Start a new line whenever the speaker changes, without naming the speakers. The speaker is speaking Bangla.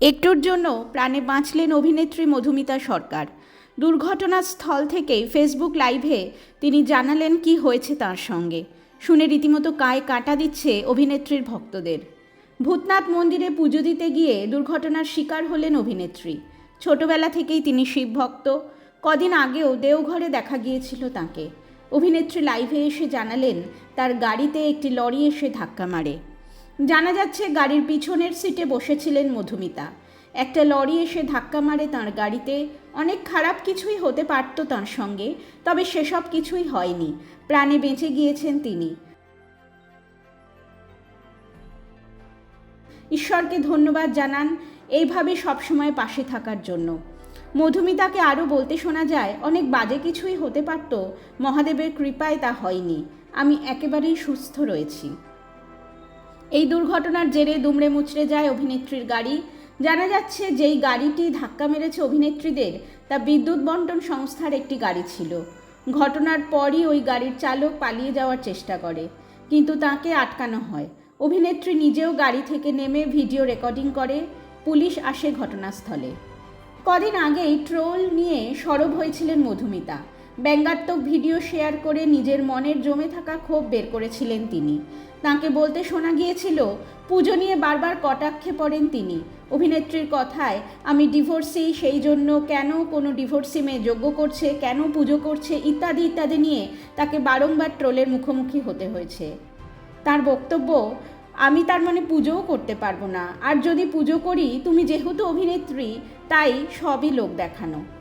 একটুর জন্য প্রাণে বাঁচলেন অভিনেত্রী মধুমিতা সরকার। দুর্ঘটনার স্থল থেকেই ফেসবুক লাইভে তিনি জানালেন কি হয়েছে তার সঙ্গে। শুনে রীতিমতো কায় কাটা দিচ্ছে অভিনেত্রীর ভক্তদের। ভূতনাথ মন্দিরে পুজো দিতে গিয়ে দুর্ঘটনার শিকার হলেন অভিনেত্রী। ছোটবেলা থেকেই তিনি শিবভক্ত কদিন আগেও দেওঘরে দেখা গিয়েছিল তাকে। অভিনেত্রী লাইভে এসে জানালেন, তার গাড়িতে একটি লরি এসে ধাক্কা মারে। জানা যাচ্ছে গাড়ির পিছনের সিটে বসেছিলেন মধুমিতা। একটা লরি এসে ধাক্কা মারে তার গাড়িতে। অনেক খারাপ কিছুই হতে পারত তার সঙ্গে, তবে সেসব কিছুই হয়নি। প্রাণে বেঁচে গিয়েছেন তিনি। ঈশ্বরকে ধন্যবাদ জানান এইভাবে সবসময় পাশে থাকার জন্য। মধুমিতাকে আরও বলতে শোনা যায়, অনেক বাজে কিছুই হতে পারত, মহাদেবের কৃপায় তা হয়নি। আমি একেবারেই সুস্থ রয়েছি। এই দুর্ঘটনার জেরে দুমড়ে মুচড়ে যায় অভিনেত্রীর গাড়ি। জানা যাচ্ছে, যেই গাড়িটি ধাক্কা মেরেছে অভিনেত্রীদের, তা বিদ্যুৎ বন্টন সংস্থার একটি গাড়ি ছিল। ঘটনার পরই ওই গাড়ির চালক পালিয়ে যাওয়ার চেষ্টা করে, কিন্তু তাকে আটকানো হয়। অভিনেত্রী নিজেও গাড়ি থেকে নেমে ভিডিও রেকর্ডিং করে, পুলিশ আসে ঘটনাস্থলে। কদিন আগেই ট্রোল নিয়ে সরব হয়েছিলেন মধুমিতা। ব্যঙ্গাত্মক ভিডিও শেয়ার করে নিজের মনের জমে থাকা ক্ষোভ বের করেছিলেন তিনি। তাকে বলতে শোনা গিয়েছিল, পুজো নিয়ে বারবার কটাক্ষে পড়েন তিনি। অভিনেত্রীর কথায়, আমি ডিভোর্সি, সেই জন্য কেন কোনো ডিভোর্সি মেয়ে যোগ্য করছে, কেন পুজো করছে, ইত্যাদি ইত্যাদি নিয়ে তাকে বারংবার ট্রোলের মুখোমুখি হতে হয়েছে। তার বক্তব্য, আমি তার মানে পুজোও করতে পারব না। আর যদি পুজো করি, তুমি যেহেতু অভিনেত্রী, তাই সবই লোক দেখানো।